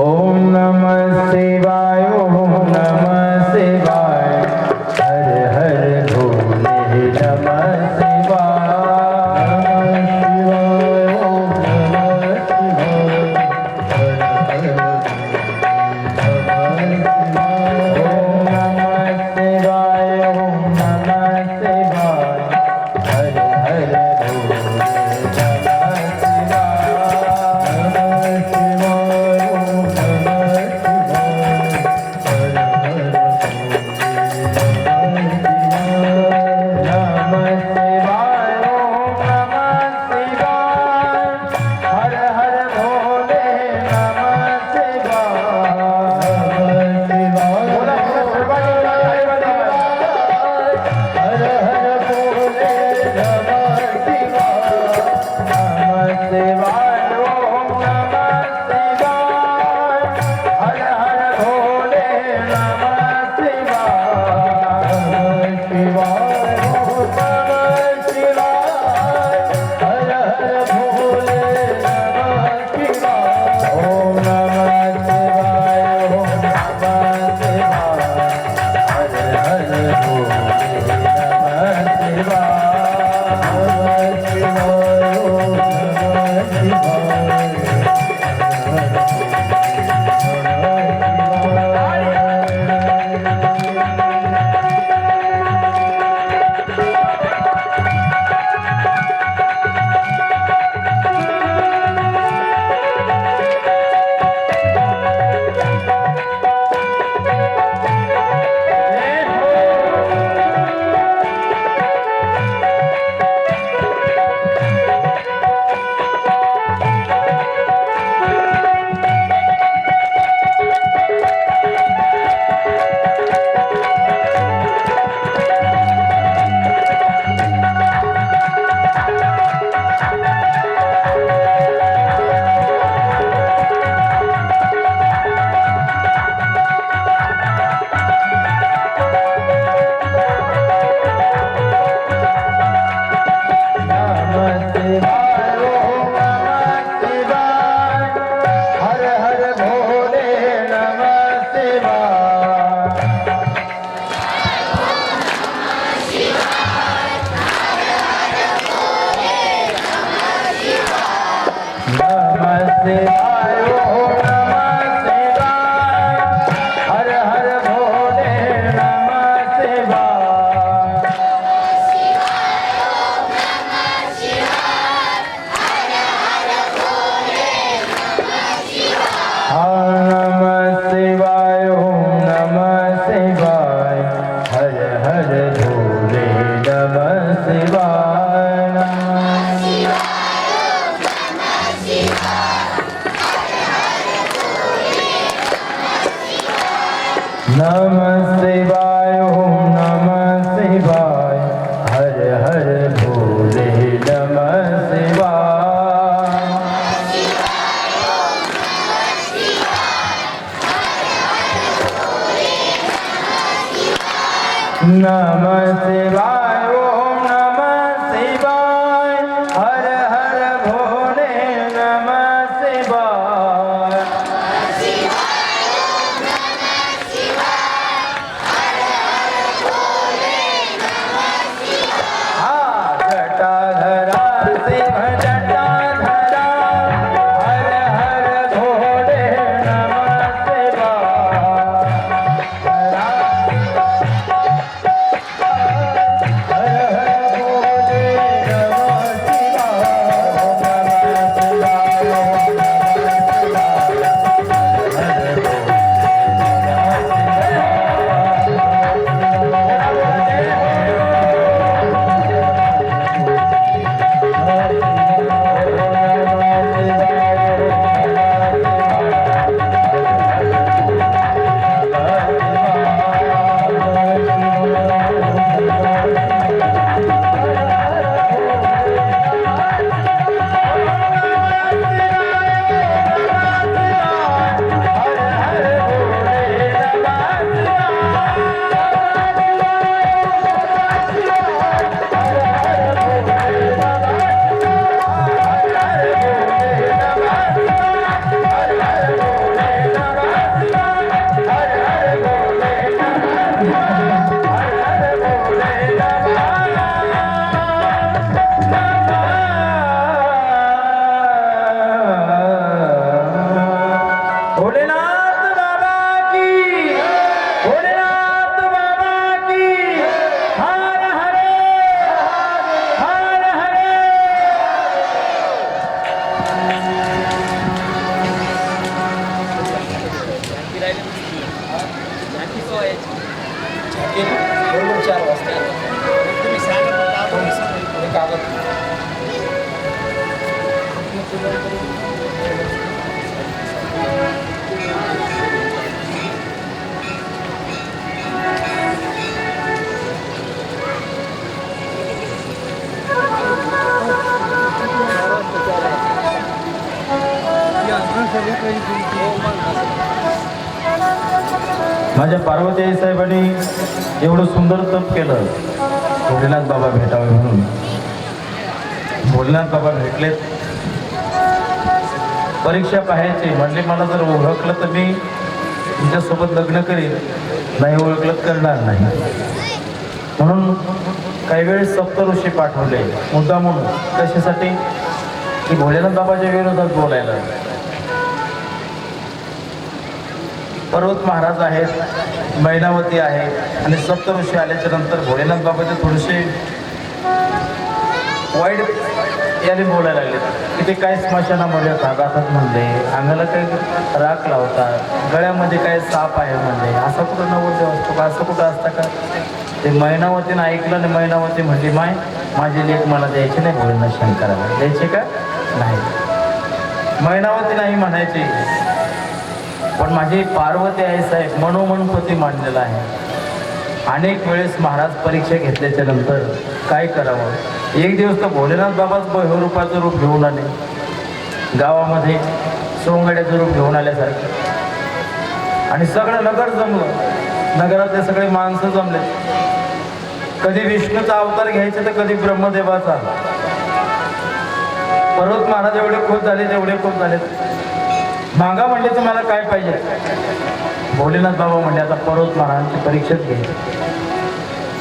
ओम नम નમ શિવાય माझ्या पार्वती आई साहेबांनी एवढं सुंदर तप केलं. भोलेनाथ बाबा भेटावे म्हणून. भोलेनाथ बाबा भेटलेत. परीक्षा पाहायची. म्हणजे मला जर ओळखलं तर मी तुमच्यासोबत लग्न करीन. नाही ओळखलं करणार नाही. म्हणून काही वेळेस सप्तऋषी पाठवले. मुद्दा म्हणून कशासाठी? की भोलेनाथ बाबाच्या विरोधात बोलायला. पर्वत महाराज आहेत मैनावती आहे आणि सप्तऋषी आल्याच्यानंतर भोलेनाथ बाबाचे थोडेसे वाईट याने बोलायला लागले. की ते काय स्मशानामध्ये गातात म्हणले अंगाला काही राख लावतात गळ्यामध्ये काय साप आहे म्हणले असं कुठं नवरदेव असतो का असं कुठं असतं का? ते मैनावतीनं ऐकलं आणि मैनावती म्हणली माय माझी लेख मला द्यायची नाही भोलेनाथ शंकराला. द्यायची का? नाही. मैनावती नाही म्हणायची. पण माझी पार्वती आहे साहेब मनोमनपती मांडलेला आहे. अनेक वेळेस महाराज परीक्षा घेतल्याच्या नंतर काय करावं? एक दिवस तर भोलेनाथ बाबाच रूपाचं रूप घेऊन आले. गावामध्ये सोंगड्याचं रूप घेऊन आल्यासारखं. आणि सगळं नगर जमलं. नगरातले सगळे माणसं जमले. कधी विष्णूचा अवतार घ्यायचा तर कधी ब्रह्मदेवाचा. पर्वत महाराज एवढे खूप झाले तेवढे खूप झाले. मागा म्हणजे तुम्हाला काय पाहिजे? भोलेनाथ बाबा म्हणजे आता पर्वत महाराजांची परीक्षाच घे.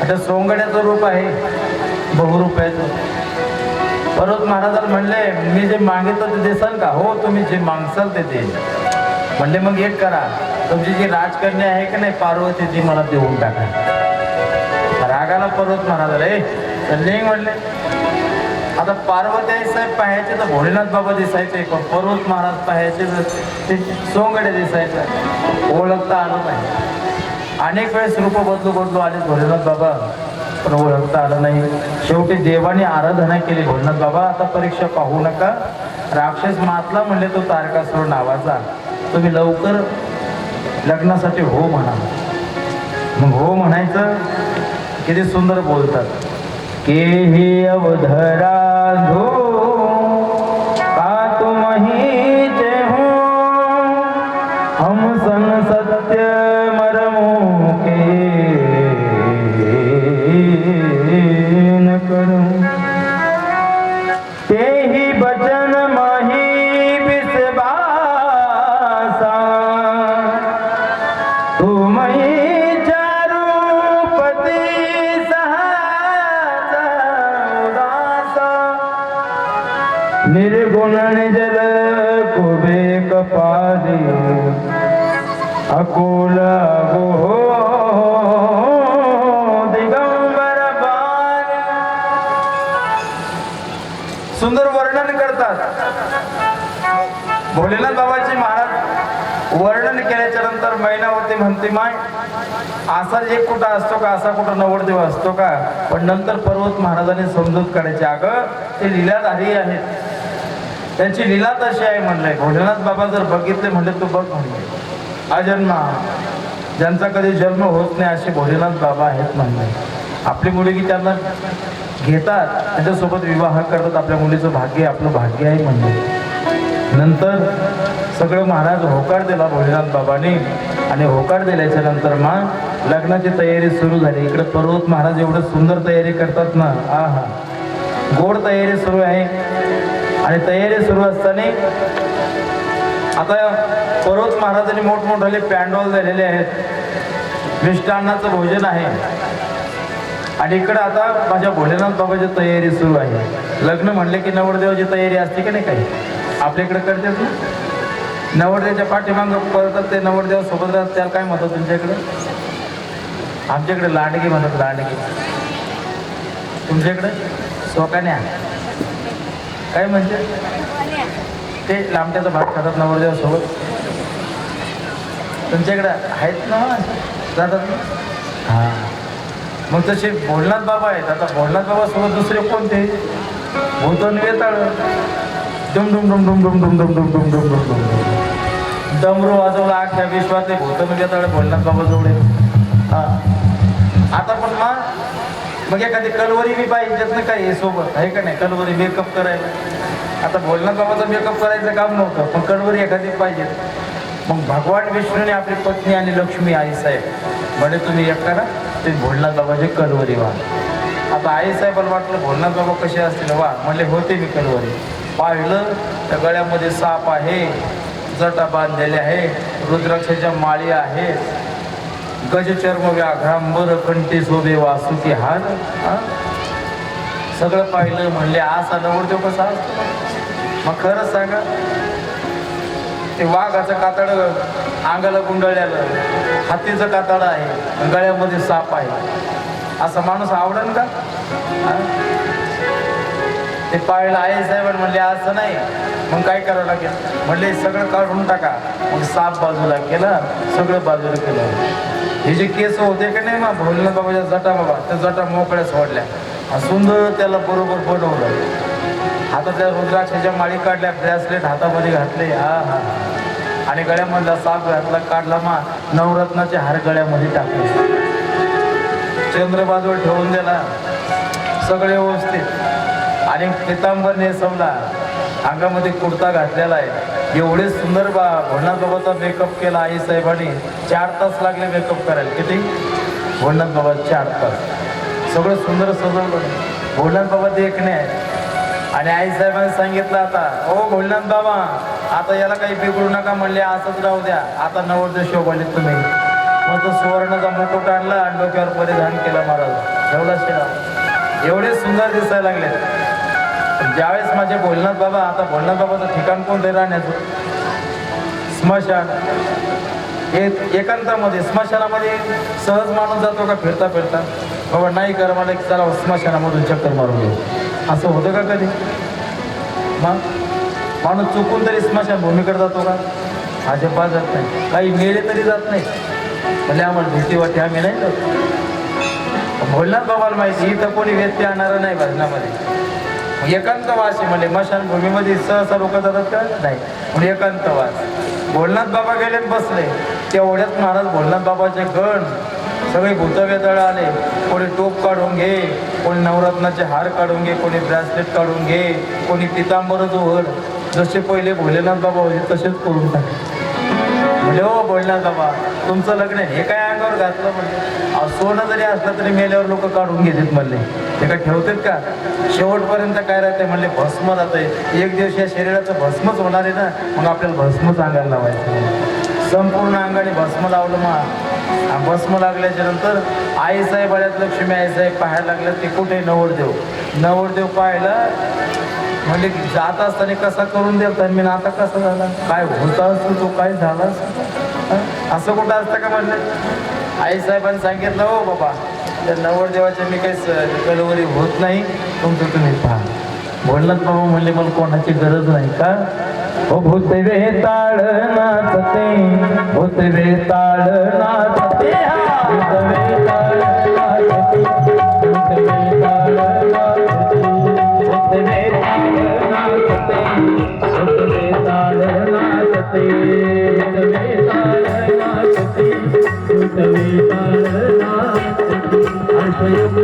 आता सोंगड्याचं रूप आहे बहुरूपाचं. पर्वत महाराजांना म्हणले मी जे मागितलं ते देसाल का? हो तुम्ही जे मागसाल ते दे म्हणले मग एक करा तुमची जी राजकन्या आहे की नाही पार्वती ती मला देऊन टाका. रागाला पर्वत महाराजाला ए संजय म्हणले आता पार्वती आई साहेब पाहायचे तर भोलेनाथ बाबा दिसायचे पण पर्वत महाराज पाहायचे तर ते सोंगडे दिसायचं. ओळखता आलं नाही. अनेक वेळेस रूप बदलू बदलू आले भोलेनाथ बाबा पण ओळखता आलं नाही. शेवटी देवाने आराधना केली भोलेनाथ बाबा आता परीक्षा पाहू नका. राक्षस मातला म्हणले तो तारकासुर नावाचा. तुम्ही लवकर लग्नासाठी हो म्हणा. मग हो म्हणायचं किती सुंदर बोलतात. केही अवधरा धू म्हणते माय असा एक कुठं असतो का? असा कुठं नवरदेव असतो का? पण नंतर पर्वत महाराजांनी समजूत काढायचे. अगं ते लिलाधारी आहेत. त्यांची लीला तशी आहे म्हणलंय. भोलेनाथ बाबा जर बघितले म्हणले तू बघ म्हणले. अजन्मा ज्यांचा कधी जन्म होत नाही असे भोलेनाथ बाबा आहेत म्हणले. आपली मुलगी त्यांना घेतात त्यांच्यासोबत विवाह करतात आपल्या मुलीचं भाग्य आपलं भाग्य आहे म्हणजे नंतर सगळं महाराज होकार दिला भोलेनाथ बाबांनी. आणि होकार दिल्याच्या नंतर मग लग्नाची तयारी सुरू झाली. इकडे पर्वत महाराज एवढं सुंदर तयारी करतात ना. आ हा गोड तयारी सुरू आहे. आणि तयारी सुरू असताना आता पर्वत महाराजांनी मोठमोठाले पॅन्डॉल झालेले आहेत. मिष्टान्नाचं भोजन आहे. आणि इकडं आता माझ्या भोलेनाथ बाबाची तयारी सुरू आहे. लग्न म्हणले की नवरदेवाची तयारी असते की नाही काही? आपल्या इकडे करतात ना? नवरदेवाच्या पाठीमागं परतात ते नवरदेव सोबत राहतात त्याला काय म्हणतात तुमच्याकडे? आमच्याकडे लांडगी म्हणतात लांडगी तुमच्याकडे? सोकान्या काय म्हणजे ते लांबट्याचा भात खातात नवरदेव सोबत. तुमच्याकडे आहेत ना जातात हां. मग तसे भोलनाथ बाबा आहेत. आता भोलनाथ बाबा सोबत दुसरे कोणते? भूतन वेताळ. डुम डुम डुम डुम डुम डुम डुम डुम डुम डुम डुम डुम डमरू वाजवला अख्ख्या विश्वात भूत म्हणजे त्याला बोलणार बाबा जोडे हां आता पण मग मग एखादी कलवरी बी पाहिजे ना काही सोबत आहे का नाही कलवरी मेकअप करायला आता बोलणं बाबाचं मेकअप करायचं काम नव्हतं पण कडवरी एखादी पाहिजे मग भगवान विष्णूने आपली पत्नी आणि लक्ष्मी आई साहेब म्हणे तुम्ही एक करा ते भोलनाथ बाबाचे कडवरी व्हा आता आई साहेबाला वाटलं भोलनाथ बाबा कसे असतील वा म्हणले होते मी कलवरी पाहिलं त्या गळ्यामध्ये साप आहे जटा बांधलेले आहे रुद्राक्षाच्या माळी आहेत गजचर्म व्याघ्रांबर कंठी शोभे वासुकी हार सगळं पाहिलं म्हणले असा नवरदेव कसा असतो? मग खरंच सांगा ते वाघाचं कातड अंगाला गुंडळल्यालं हातीचं कातड आहे गळ्यामध्ये साप आहे. असा माणूस आवडेल का? ते पाळलं आहे साहेब म्हणले असं नाही. मग काय करावं लागेल? म्हणले सगळं काढून टाका. मग साप बाजूला केला सगळं बाजूला केलं. हे जे केस होते का नाही मग भोलनाथ बाबाच्या जटा बाबा त्या जटा मोकळ्या सोडल्या. सुंदर त्याला बरोबर बनवलं. आता त्या रुद्राक्षाच्या माळी काढल्या ब्रॅसलेट हातामध्ये घातले. हा हा. आणि गळ्यामधला साप घातला काढला मा नवरत्नाचे हार गळ्यामध्ये टाकले. चंद्र बाजूवर ठेवून दिला. सगळे व्यवस्थित. आणि पितांबर नेसवला. अंगामध्ये कुर्ता घातलेला आहे. एवढे सुंदर बा भोलनाथ बाबाचा मेकअप केला आई साहेबांनी. चार तास लागले मेकअप करायला. किती? भोलनाथ बाबा चार तास. सगळं सुंदर सजवलं. भोलनाथ बाबा देखणे आहे आणि आई साहेबांनी सांगितलं आता ओ भोलनाथ बाबा आता याला काही बिघडू नका म्हणले असंच राहू द्या. आता नवरदेव शोभाले तुम्ही. मग तो सुवर्णाचा मुकुट आणला आणि डोक्यावर परिधान केला महाराज. एवढा शिरा एवढे सुंदर दिसायला लागले ज्यावेळेस माझे भोलनाथ बाबा आता भोलनाथ बाबाचं ठिकाण कोणते राहण्याचं? स्मशान. एक एकांतामध्ये स्मशानामध्ये सहज माणूस जातो का फिरता फिरता? बाबा नाही कर मला एक चला स्मशानामधून चक्कर मारून घेऊ. असं होतं का कधी? मग? माणूस चुकून तरी स्मशान भूमीकडे जातो का? अजिबात जात नाही. काही मेले तरी जात नाही. म्हणजे आम्हाला भीती वाटते आम्ही नाही जात. भोलनाथ बाबाला माहिती इथं कोणी व्यत्यय आणणार नाही भजनामध्ये. एकांतवास आहे म्हणजे मशानभूमीमध्ये सहसा लोक जातात का? नाही. म्हणजे एकांतवास. भोलनाथ बाबा गेले बसले. तेवढ्याच महाराज भोलनाथ बाबाचे गण सगळे भूतवेदळ आले. कोणी टोप काढून घे कोणी नवरत्नाचे हार काढून घे कोणी ब्रॅसलेट काढून घे कोणी पितांबरच ओढ जसे पहिले भोलेनाथ बाबा होते तसेच करून टाकले. म्हणजे हो भोलेनाथ बाबा तुमचं लग्न आहे. हे काय अंगावर घातलं? म्हणजे सोनं जरी असलं तरी मेल्यावर लोक काढून घेतात म्हणले. ते काय ठेवतात का? शेवटपर्यंत काय राहते म्हणले भस्म राहते एक दिवस या शरीराचं भस्मच होणार आहे ना मग आपल्याला भस्मच अंगाला लावायचं संपूर्ण अंगाने भस्म लावलं मग. भस्म लागल्याच्या नंतर आई साहेब लक्ष्मी आई साहेब पाहायला लागल्या ते कुठे नवरदेव? नवरदेव पाहायला म्हणजे जात असताना कसा करून देतात मी आता कसा झाला? काय होता असतो तो काय झाला असं कुठं असतं का म्हणलं? आई साहेबांनी सांगितलं हो बाबा म्हणजे त्या नवरदेवाच्या मी काहीच कलवरी होत नाही. तुमचं तुम्ही पहा. बोललात बाबा म्हणले मला कोणाची गरज नाही का? हो भूत रे ताळ नाचते भूत रे ताळ नाचते भूत you.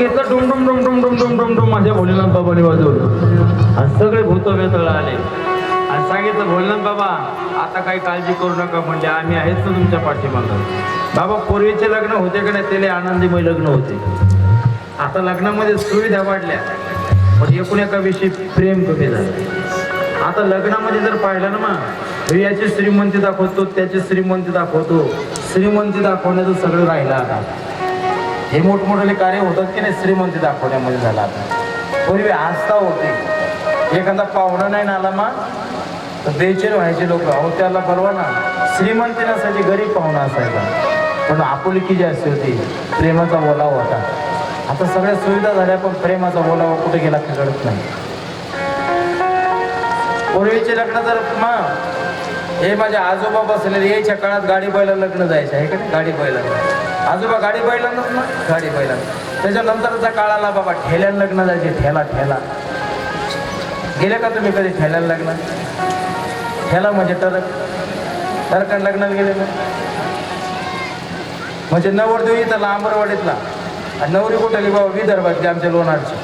घेतलं डुम डुम डुम डुम डुम डुम डुम डुम माझ्या भोलेनाथ बाबाने वाजवलं. आणि सगळे भूत वेतळ आले. आणि सांगितलं भोलेनाथ बाबा आता काही काळजी करू नका म्हणजे आम्ही आहेच ना तुमच्या पाठीमागं. बाबा पूर्वीचे लग्न होते का नाही त्याला आनंदीमय लग्न होते. आता लग्नामध्ये सुविधा वाढल्या पण एकूण एका विषयी प्रेम कमी झालं. आता लग्नामध्ये जर पाहिलं ना मग याची श्रीमंती दाखवतो त्याची श्रीमंती दाखवतो. श्रीमंती दाखवण्याचं सगळं राहिलं आता. हे मोठमोठे कार्य होतात की नाही श्रीमंती दाखवण्यामध्ये झालं आता. पूर्वी आस्था होती. एखादा पाहुणा नाही ना आला मग तर बेचैन व्हायचे लोक. अहो त्याला परवा ना श्रीमंती नसायची गरीब पाहुणा असायचा. पण आपुलकी जी असते होती. प्रेमाचा बोलावा होता. आता सगळ्या सुविधा झाल्या पण प्रेमाचा बोलावा कुठे गेला ते कळत नाही. पूर्वीचे लग्न जर मा हे माझे आजोबा बसलेले यायच्या काळात गाडी बैला लग्न जायचं आहे का गाडी बैला आजोबा गाडी बैलांनाच ना? गाडी पहिला त्याच्यानंतरचा काळ आला बाबा ठेल्यानं लग्न जायचे ठेला ठेला. गेले का तुम्ही कधी ठेल्यान लग्न? ठेला म्हणजे टरक. टरकन लग्नाला गेले ना? म्हणजे नवरदेव इथं लांबरवाडीतला. आणि नवरी कुठली बाबा विदर्भातली आमच्या लोणारची.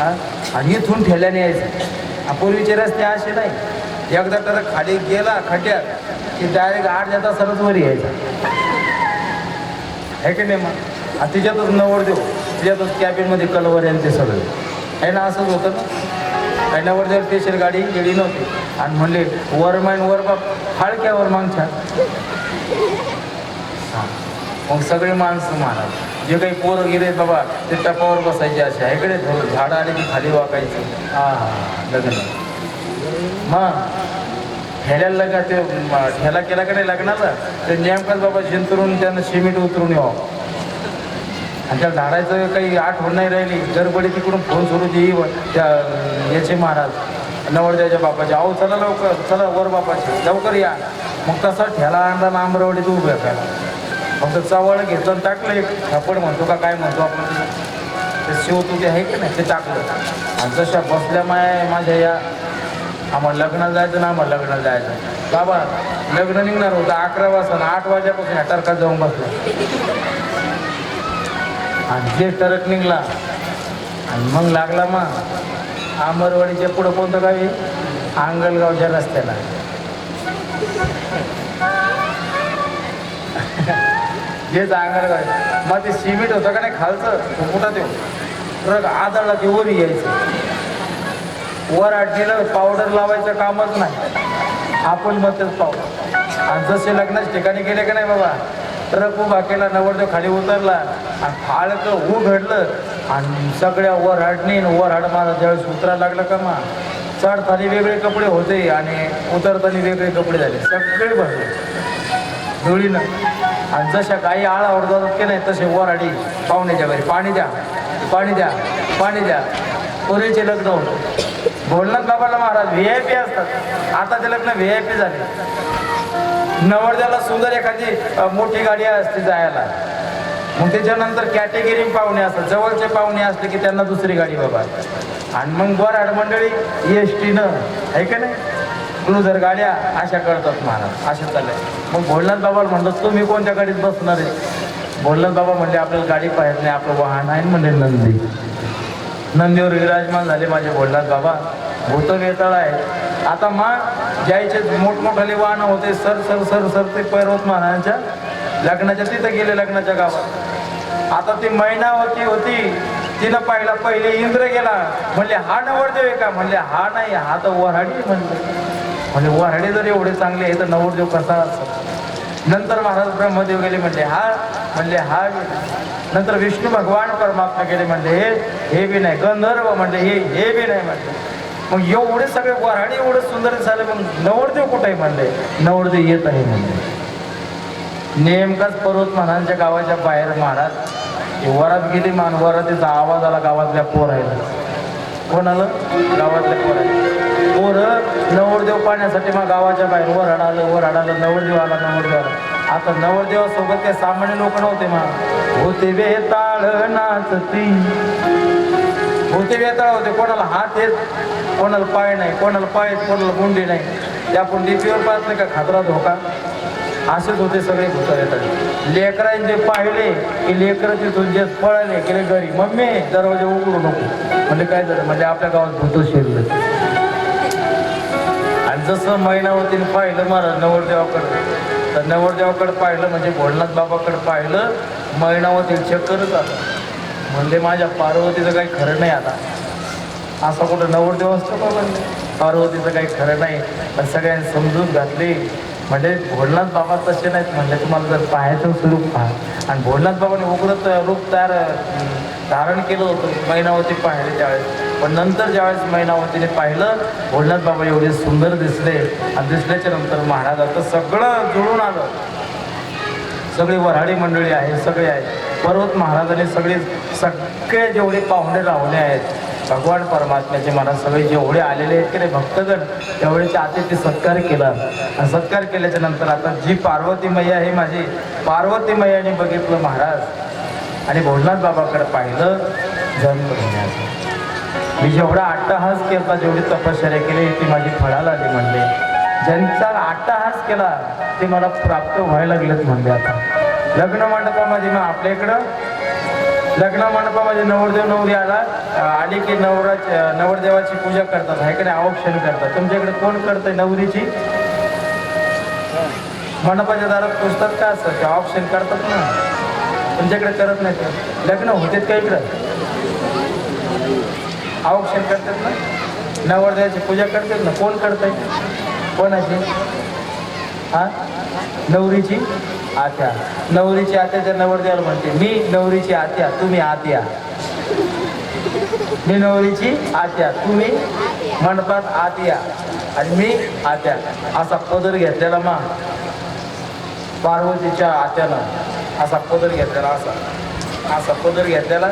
हा? आणि इथून ठेल्याने यायचं. पूर्वीचे रस्ते असे नाही. एकदा तर खाली गेला खड्ड्यात की डायरेक्ट आठ जाता सरच वर यायचा. आहे की नाही मग? आणि तिच्यातच नवरदेव तिच्यातच कॅबिनमध्ये कलवर आहे ते सगळं. आहे ना असंच होतं ना? काही नवरदेव स्टेशन गाडी गेली नव्हती. आणि म्हणले वर माईन वर बाप फाळक्यावर मागच्या हा. मग सगळे माणसं महाराज जे काही पोरं गेले बाबा ते टपावर बसायचे असे. आहे धरून झाडं आले की खाली वाकायचं. हां हा लग्न मग? ठेल्याला लग्न ते ठेला केला का नाही लग्नाला ते नेमकंच बाबा शिंतरून त्यानं सिमेंट उतरून यावं. आणि त्याला झाडायचं काही आठवण नाही राहिली. गडबडी तिकडून फोन सुरू दे त्या याचे महाराज नवरदेवाच्या बापाचे. अहो चला लवकर चला वर बापाचे लवकर या. मग तसा ठेला आणला ना आंबरवाडीत उभ्या करा मग चवळ घेतलं आणि टाकलं एक थापड म्हणतो का काय म्हणतो आपण. ते शिव तुझे आहे का नाही ते टाकलं. आणि जशा बसल्या माय माझ्या या आम्हाला लग्नाला जायचं ना आम्हाला लग्नाला जायचं. बाबा लग्न निघणार होतं अकरा वाजता आणि आठ वाजल्यापासून ह्या टरकात जाऊन बसलो. आणि ते टरक निघला आणि मग लागला मग आंबरवाडीच्या पुढं कोणतं गावी अंगलगावच्या आंगलगावच्या रस्त्याला. हेच आंगलगाव मग ते सिमेंट होतं का नाही खालचं? कुठं ते? ट्रक आदळला ते वर यायचं. वर आडणीला पावडर लावायचं कामच नाही. आपण मतच पाहू. पावडर आणि जसे लग्नाच्या ठिकाणी गेले का नाही बाबा? तर खूप केला नवरदेव खाली उतरला आणि फाळकं उघडलं आणि सगळ्या वर हाडणी वर हाड माझा ज्यावेळेस उतरायला लागलं का मा? चढताना वेगळे कपडे होते आणि उतरताना वेगळे कपडे झाले. सगळे भरले. धुळीनं. आणि जशा गाई आळा जातात की नाही तसे वराडी पाहुण्याच्या घरी पाणी द्या पाणी द्या पाणी द्या. पुरेचे लग्न होतं. भोलनाथ बाबाला महाराज व्ही आय पी असतात. आता ते लग्न व्ही आय पी झाले. नवरदेवाला सुंदर एखादी मोठी गाडी असते जायला. मग त्याच्यानंतर कॅटेगरी पाहुणे असतात. जवळचे पाहुणे असले की त्यांना दुसरी गाडी बाबा. आणि मग वराड मंडळी एस टीनं आहे का नाही? क्रुझर गाड्या अशा करतात महाराज. अशा चालले मग भोलनाथ बाबाला म्हणलं तुम्ही कोणत्या गाडीत बसणार आहे? भोलनाथ बाबा म्हणले आपल्याला गाडी पाहिजे नाही आपलं वाहन आहे म्हणजे नंदी. नंदीवर विराजमान झाले माझ्या भोलनाथ बाबा. भूत वेताळ आहे. आता मग ज्याचे मोठमोठाले वाहनं होते सर सर सर सर ते पर्वत महाराजांच्या लग्नाच्या तिथं गेले लग्नाच्या गावात. आता ती मैना होती तिनं पाहिला पहिले इंद्र गेला. म्हणले हा नवरदेव आहे का? म्हणले हा नाही हा तर वऱ्हाडी म्हणले. म्हणजे वऱ्हाडी जर एवढे चांगले आहे तर नवरदेव कसा असतो? नंतर महाराज ब्रह्मदेव गेले म्हणले हा म्हणले हा नंतर विष्णू भगवान परमात्मा गेले म्हणले हे हे बी नाही. गंधर्व म्हणले हे हे बी नाही म्हणले. मग एवढे सगळे वऱ्हाडी एवढे सुंदर झाले मग नवरदेव कुठे आहे म्हणले? नवरदेव येत आहे म्हणले. नेमकाच पर्वत महाराजांच्या गावाच्या बाहेर महाराज वरात गेली मान वरातीचा आवाज आला गावातल्या पोरायला. कोण आलं गावातल्या पोरायला. पोर नवरदेव पाण्यासाठी मग गावाच्या बाहेर वराड आलं वराड आलं नवरदेव आला नवरदेव आला. आता नवरदेवासोबत काही सामान्य लोक नव्हते मा. होते बेताळ नाचती. होते वेताळ होते. कोणाला हात येत कोणाला पाय नाही कोणाला पाय कोणाला गुंडी नाही. त्या आपण डीपीवर पाहत नाही का? खातरा धोका. असेच होते सगळे भूत येतात लेकरांचे पाहिले की लेकर तिथून जे पळाले गेले घरी. मम्मी दरवाजे उघडू नको. म्हणजे काय झालं? म्हणजे आपल्या गावात भूत शिरलं. आणि जसं महिनावरतीने पाहिलं महाराज नवरदेवाकडे तर नवरदेवाकडं पाहिलं म्हणजे भोलनाथ बाबाकडं पाहिलं मैनावती चक्करच आलं. म्हणले माझ्या पार्वतीचं काही खरं नाही आता. असं कुठं नवरदेव असतो का म्हणले. पार्वतीचं काही खरं नाही सगळ्यांनी समजून घातली. म्हणजे भोलनाथ बाबा तसे नाहीत. म्हणजे तुम्हाला जर पाहायचं स्वरूप पहा. आणि भोलनाथ बाबाने उघडत रूप तयार धारण केलं होतं मैनावती पाहिले त्यावेळेस. पण नंतर ज्यावेळेस मैनावतीने पाहिलं भोलनाथ बाबा एवढे सुंदर दिसले. आणि दिसल्याच्या नंतर महाराजाचं सगळं जुळून आलं. सगळी वऱ्हाडी मंडळी आहे सगळे आहेत. पर्वत महाराजांनी सगळे सगळे जेवढे पाहुणे लावले आहेत भगवान परमात्म्याचे मला सगळे जेवढे आलेले आहेत की नाही भक्तगण तेवढेचे आतिथ्य सत्कार केला. आणि सत्कार केल्याच्यानंतर आता जी पार्वती मैया आहे माझी पार्वती मैयाने बघितलं महाराज. आणि भोलनाथ बाबाकडे पाहिलं जन्म घेण्याचं. मी जेवढा अट्टहास केला जेवढी तपश्चर्या केली ती माझी फळाला आली म्हणले. ज्यांचा अट्टहास केला ते मला प्राप्त व्हायला लागलेत म्हणले आता. लग्न मंडपामध्ये मग आपल्या इकडं लग्न मंडपामध्ये नवरदेव नवरी आला. आली की नवराच्या नवरदेवाची पूजा करतात आहे का नाही? औक्षण करतात. तुमच्याकडे कोण करतंय नवरीची? मंडपाच्या दारात पुसतात का असं? ते ऑप्शन करतात ना. तुमच्याकडे करत नाही लग्न होते का इकडं? औक्षण करतात ना? नवरदेवाची पूजा करतात ना? कोण करतंय? कोणाची? हा? नवरीची आत्या. नवरीची आत्याच्या नवरदेवाला म्हणते मी नवरीची आत्या तुम्ही आत्या. मी नवरीची आत्या तुम्ही मंडपात आत्या. आणि मी आत्या. असा पदर घेतलेला मा. पार्वतीच्या आत्यानं असा पदर घेतलेला असा. असा पदर घेतलेला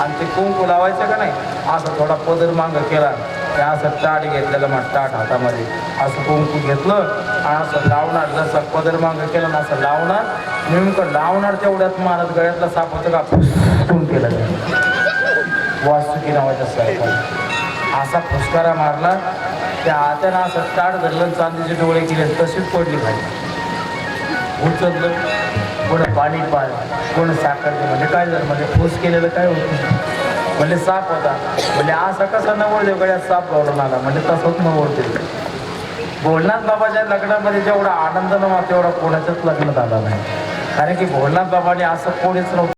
आणि ते कुंकू लावायचं का नाही असा थोडा पदर मांग केला. ते असं ताट घेतलेलं मग ताट हातामध्ये. असं कुंकू घेतलं आणि असं लावणार जसं पदर मांग केलं ना असं लावणार. नेमकं लावणार तेवढ्यात मारत गळ्यातला सापाचं होतं का केलं वास्तुकी नावाच्या सरकार असा फुसकारा मारला. त्या आत्यानं असं ताट धरलं चांदीचे डोळे केले तशीच पडली पाहिजे उचललं. कोण पाणी पाल कोण साखर म्हणजे काय झालं? म्हणजे फूस केलेलं काय होतं? म्हणजे साप होता. म्हणजे असा कसा नवळ गळ्यात साप गावला आला? म्हणजे तसंच नवळते भोलनाथ बाबाच्या लग्नामध्ये जेवढा आनंद नव्हता तेवढा कोणाच्याच लग्नात आला नाही. कारण की भोलनाथ बाबाने असं कोणीच नव्हतं